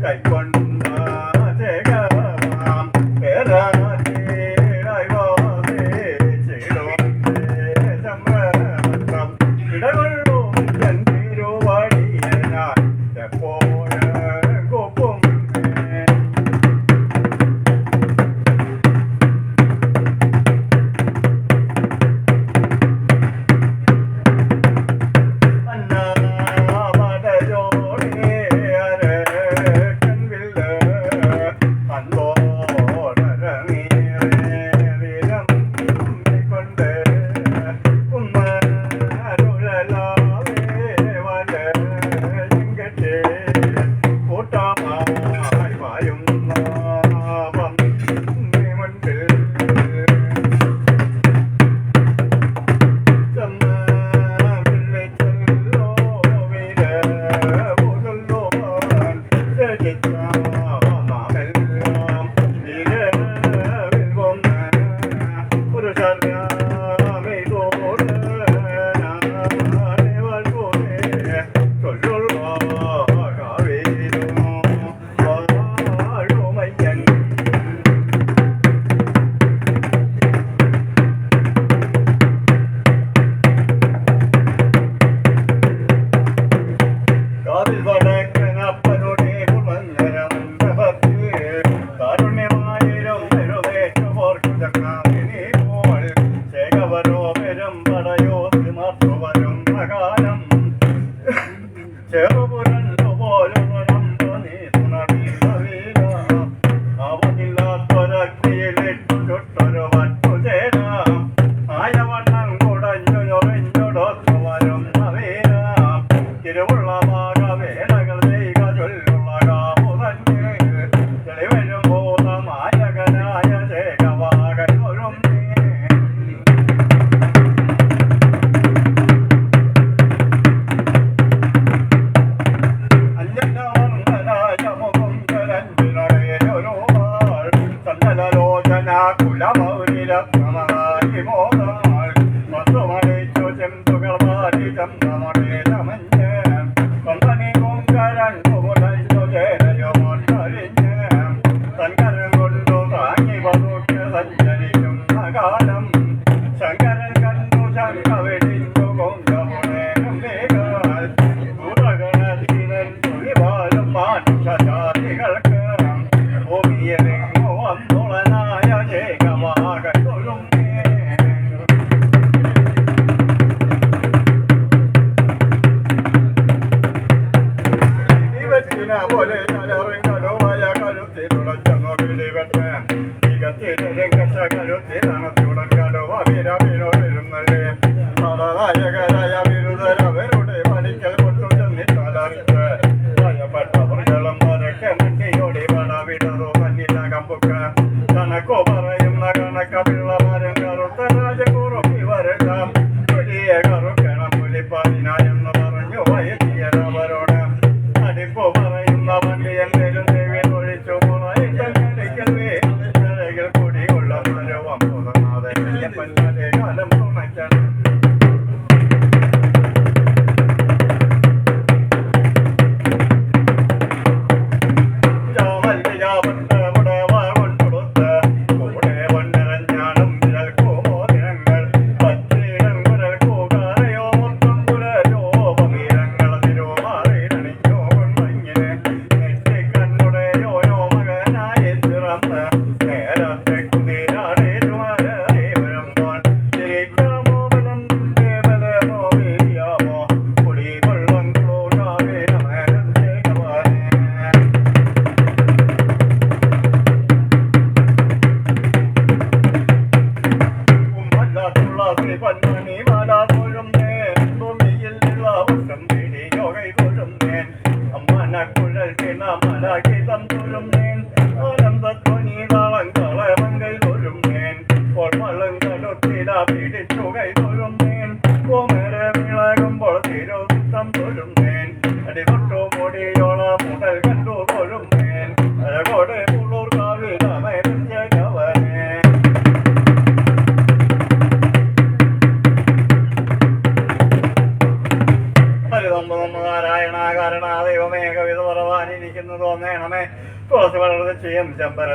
盖棺。Sarga. one. സഞ്ചരിക്കുന്ന കാലം ശങ്കരൻ കണ്ടു ശങ്ക വെടിച്ചു കൊണ്ടമുണേരും വേഗീനൻ തുലിവാലും മാനുഷജാതികൾക്ക് ഒവിയലെങ്ങോ വന്നുളനായ ഏകമാകൊഴും പോലെ i'm not going to Kanakova, Yamnaga, Kabila, Marim.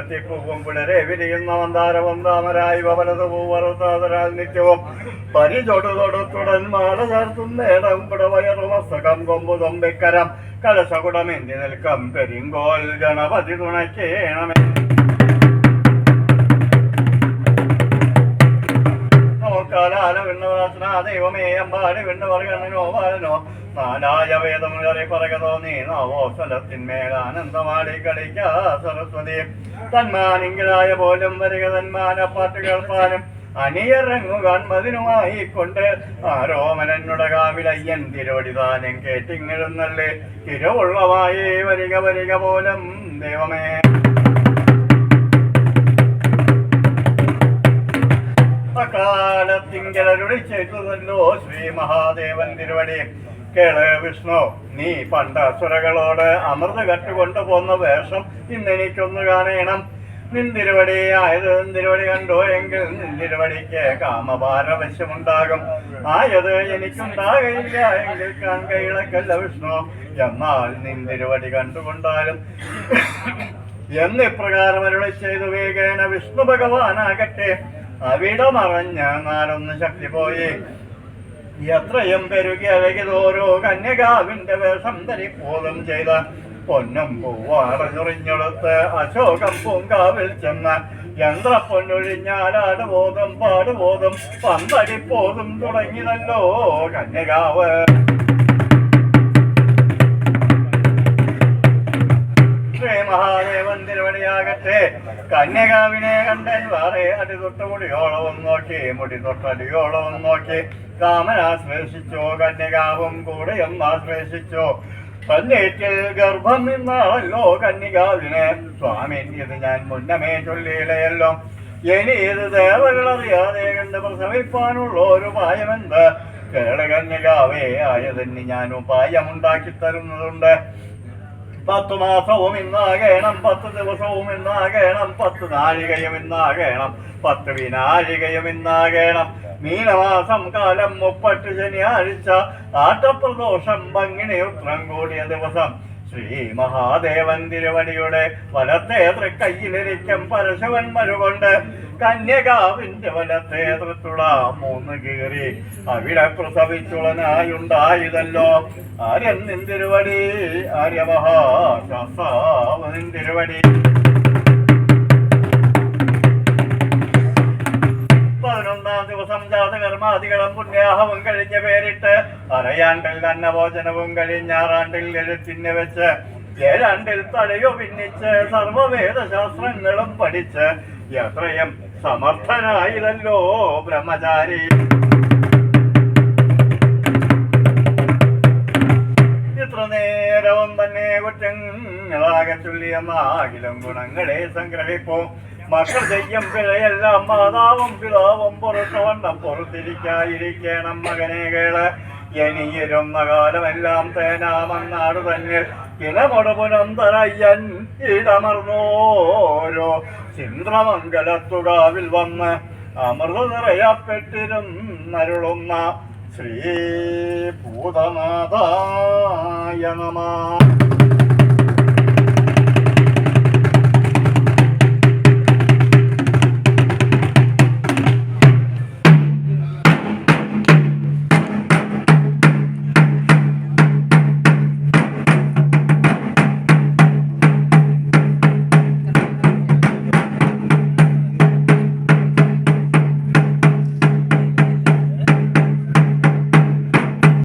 ചെമ്പരത്തി പൂവും പുലരെ വിരിയുന്ന മന്ദാരവും താമരായി വലത് പൂവറുത്താതരാൽ നിത്യവും. പരിചൊടു തൊടുത്തുടൻ മാല ചേർത്തും നേടം പുടവയറു മസ്തകം കൊമ്പു തൊമ്പിക്കരം കലശകുടമെന്തി നിൽക്കം പെരിങ്കോൽ ഗണപതി തുണയ്ക്കേണമേ. നോക്കാലാല വിണ്ണവാസന ദൈവമേ അമ്പാടി വിണ്ണവർഗണനോ ബാലനോ നാലായ വേദമുഴറി പറകതോ നീ നവോ സ്ഥലത്തിന്മേൽ ആനന്ദമാടി കളിക്ക സരസ്വതി. തന്മാനിങ്കിലായ പോലും വരിക തന്മാന പാട്ട് കേൾപ്പാനും അണിയറങ്ങുകാൻ മതിനുമായി കൊണ്ട് ആരോമനന്നുടെ കാവിലയ്യൻ തിരുവടിതാനും കേട്ടിങ്ങിഴുന്നല്ലേ തിരുവുള്ളവായേ വരിക വരിക പോലും ദൈവമേ. അകാലത്തിങ്കലരുളി ചെയ്തതല്ലോ ശ്രീ മഹാദേവൻ തിരുവടി. കേൾ വിഷ്ണു നീ പണ്ട അസുരകളോട് അമൃത കട്ടുകൊണ്ടു പോന്ന വേഷം ഇന്നെനിക്കൊന്ന് കാണേണം. നിന്തിരുവടി ആയത് നിന്തിരുവടി കണ്ടോ എങ്കിൽ നിന്തിരുവടിക്ക് കാമഭാരവശ്യമുണ്ടാകും ആയത് എനിക്കുണ്ടാകയില്ല എങ്കിൽ കാൺകയിളക്കല്ല വിഷ്ണു. എന്നാൽ നിന്തിരുവടി കണ്ടുകൊണ്ടാലും എന്നിപ്രകാരം അരുളി ചെയ്തു വേഗേണ വിഷ്ണു ഭഗവാനാകട്ടെ. അവിടെ മറഞ്ഞ നാലൊന്ന് ശക്തി പോയി എത്രയും പെരുകി അഴകിതോരോ കന്യകാവിന്റെ വേഷം ധരിപ്പോതും ചെയ്ത പൊന്നും പൂവാറഞ്ഞുറിഞ്ഞെടുത്ത് അശോകം പൂങ്കാവിൽ ചെന്ന യന്ത്ര പൊന്നൊഴിഞ്ഞാലാട് ബോധം പാടുബോധം പന്തടിപ്പോതും തുടങ്ങിയതല്ലോ കന്യകാവ്. ശ്രീ മഹാദേവൻ തിരുവടിയാകട്ടെ. കന്യകാവിനെ കണ്ടൻ വേറെ അടി തൊട്ട് മുടിയോളവും നോക്കി മുടി തൊട്ടടിയോളവും നോക്കി. കാമൻ ആശ്ലേഷിച്ചോ കന്യകാവും കൂടെയും ആശ്ലേഷിച്ചോ. പന്നേറ്റിൽ ഗർഭം നിന്നാണല്ലോ കന്യകാവിനെ. സ്വാമി ഇത് ഞാൻ മുന്നമേ ചൊല്ലിയിടയല്ലോ ഇനി ഇത് ദേവകളറിയാതെ കണ്ട് പ്രസവിപ്പാനുള്ള ഒരു ഉപായമെന്ത്? കേളകന്യകാവേ ആയതിന് ഞാൻ ഉപായമുണ്ടാക്കി തരുന്നതുണ്ട്. പത്ത് മാസവും ഇന്നാകേണം പത്ത് ദിവസവും ഇന്നാകേണം പത്ത് നാഴികയും ഇന്നാകേണം പത്ത് വിനാഴികയും ഇന്നാകേണം മീനമാസം കാലം മുപ്പട്ട് ശനിയാഴ്ച ആട്ടപ്രദോഷം ഭംഗിണി ഉത്രം കൂടിയ ദിവസം. ശ്രീ മഹാദേവൻ തിരുവടിയുടെ വലത്തെ തൃക്കയ്യിലിരിക്കും പരശുവൻ മരുകൊണ്ട്. കന്യകാവിന്റെ വലത്തെ തൃത്തുള മൂന്ന് കീറി. അവിടെ പ്രസവിച്ചുളനായുണ്ടായതല്ലോ. ആര്യൻ തിരുവടി നിന്തിരുവടി ആര്യമഹാശാസ്താവ് നിന്തിരുവടി ദിവസം ജാതകർമാദികളും പുണ്യാഹവും കഴിഞ്ഞ പേരിട്ട് അരയാണ്ടിൽ അന്നഭോജനവും കഴിഞ്ഞാറാണ്ടിൽ എഴുത്തിന് വെച്ച് ഏഴാണ്ടിൽ തലയോ പിന്നിച്ച് സർവവേദശാസ്ത്രങ്ങളും പഠിച്ച് എത്രയും സമർത്ഥനായതല്ലോ ബ്രഹ്മചാരി. നേരവും തന്നെ കുറ്റങ്ങളാകെ ചൊല്ലിയെന്നാകിലും ഗുണങ്ങളെ സംഗ്രഹിപ്പോ മക്കൾ ചെയ്യും പിഴയെല്ലാം മാതാവും പിതാവും പുറത്തവണ്ണം പുറത്തിരിക്കാതിരിക്കണം മകനെ കേൾ. എനിയിരുന്ന കാലമെല്ലാം തേനാമന്നാട് തന്നെ കിണമൊടുപുനന്തരയ്യൻ ഇടമർന്നോരോ. ചിന്ദ്രമംഗലത്തുകാവിൽ വന്ന് അമൃത നിറയപ്പെട്ടിരുന്നരുളുന്ന ശ്രീ ഭൂതനാഥായ നമ.